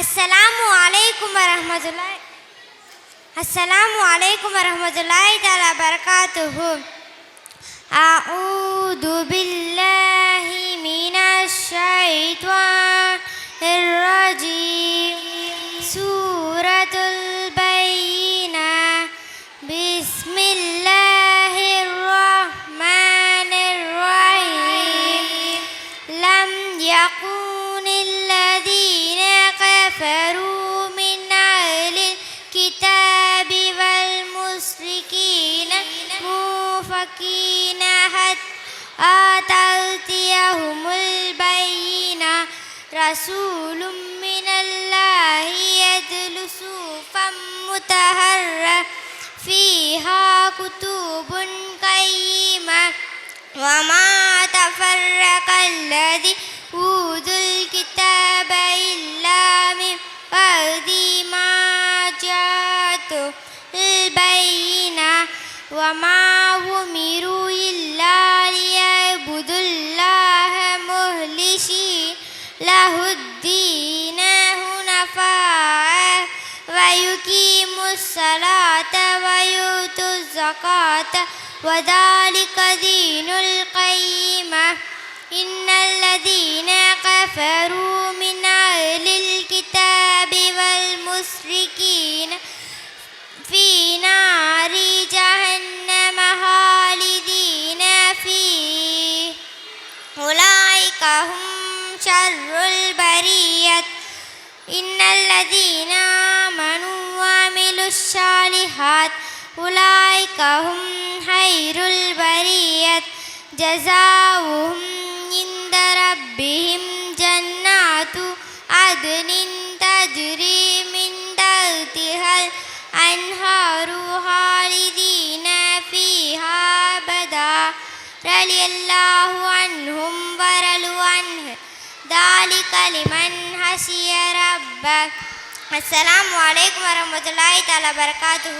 السلام عليكم ورحمة الله. السلام عليكم ورحمة الله تعالى وبركاته. أعوذ بالله من الشيطان الرجيم. سورة البينة. بسم الله الرحمن الرحيم. لم يكن الذين حتى تأتيهم البينة رسول من الله يتلو صحفا مطهرة فيها كتب قيمة وما تفرق الذي أوتوا الكتاب وما أمروا إلا ليعبدوا الله مخلصين له الدين حنفاء ويقيموا الصلاة ويؤتوا الزكاة وذلك دين القيمة إن الذين كفروا من أهل الكتاب والمشركين في نار جهنم هم شر البرية. إن الذين آمنوا وعملوا الصالحات أولئك هم خير البرية. جزاؤهم عند ربهم جنات عدن تجري من تحتها الأنهار خالدين فيها أبدا. رضي الله عنهم ذلك لمن خشي ربه السلام عليكم ورحمة الله تعالى وبركاته.